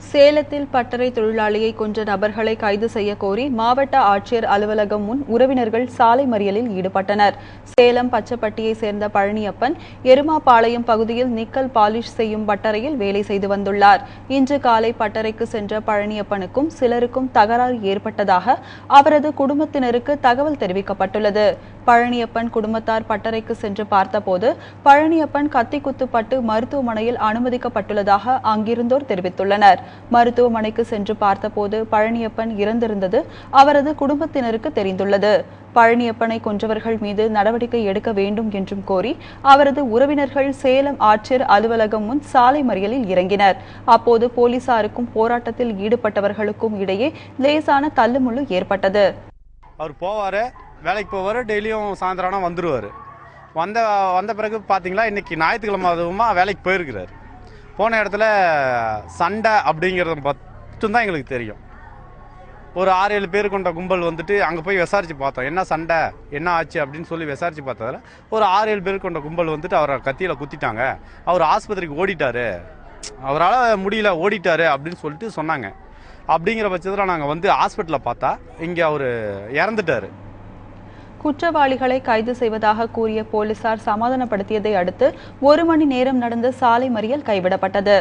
சேலத்தில் பட்டறை தொழிலாளியை கொன்ற நபர்களை கைது செய்ய கோரி மாவட்ட ஆட்சியர் அலுவலகம் முன் உறவினர்கள் சாலை மறியலில் ஈடுபட்டனர். சேலம் பச்சப்பட்டியை சேர்ந்த பழனியப்பன் எருமாபாளையம் பகுதியில் நிக்கல் பாலிஷ் செய்யும் பட்டறையில் வேலை செய்து வந்துள்ளார். இன்று காலை பட்டறைக்கு சென்ற பழனியப்பனுக்கும் சிலருக்கும் தகராறு ஏற்பட்டதாக அவரது குடும்பத்தினருக்கு தகவல் தெரிவிக்கப்பட்டுள்ளது. பழனியப்பன் குடும்பத்தார் பட்டறைக்கு சென்று பார்த்தபோது பழனியப்பன் கத்தி குத்துப்பட்டு மருத்துவமனையில் அனுமதிக்கப்பட்டுள்ளதாக அங்கிருந்தோர் தெரிவித்துள்ளனர். மருத்துவமனைக்கு சென்று பார்த்தபோது பழனியப்பன் இறந்திருந்தது அவரது குடும்பத்தினருக்கு தெரிந்துள்ளது. பழனியப்பனை கொன்றவர்கள் மீது நடவடிக்கை எடுக்க வேண்டும் என்றும் கோரி அவரது உறவினர்கள் சேலம் ஆட்சியர் அலுவலகம் முன் சாலை மறியலில் இறங்கினர். அப்போது போலீசாருக்கும் போராட்டத்தில் ஈடுபட்டவர்களுக்கும் இடையே லேசான தள்ளுமுள்ளு ஏற்பட்டது. அவர் போவாரு? வேலைக்கு போவார் டெய்லியும் சாயந்தரம் ஆனால் வந்துடுவார் வந்த வந்த பிறகு பார்த்தீங்களா இன்றைக்கி ஞாயிற்றுக்கிழமை அதுவுமா வேலைக்கு போயிருக்கிறார். போன இடத்துல சண்டை அப்படிங்கிறது மட்டும்தான் எங்களுக்கு தெரியும். ஒரு ஆறு ஏழு பேர் கொண்ட கும்பல் வந்துட்டு அங்கே போய் விசாரித்து பார்த்தோம். என்ன சண்டை என்ன ஆச்சு அப்படின்னு சொல்லி விசாரித்து பார்த்ததில் ஒரு ஆறு ஏழு பேர் கொண்ட கும்பல் வந்துட்டு அவரை கத்தியில் குத்திட்டாங்க. அவர் ஆஸ்பத்திரிக்கு ஓடிட்டாரு. அவரால் முடியல ஓடிட்டாரு அப்படின்னு சொல்லிட்டு சொன்னாங்க. அப்படிங்கிற பட்சத்தில் நாங்கள் வந்து ஹாஸ்பிட்டலில் பார்த்தா இங்கே அவர் இறந்துட்டாரு. குற்றவாளிகளை கைது செய்வதாக கூறிய போலீசார் சமாதானப்படுத்தியதை அடுத்து ஒரு மணி நேரம் நடந்த சாலை மறியல் கைவிடப்பட்டது.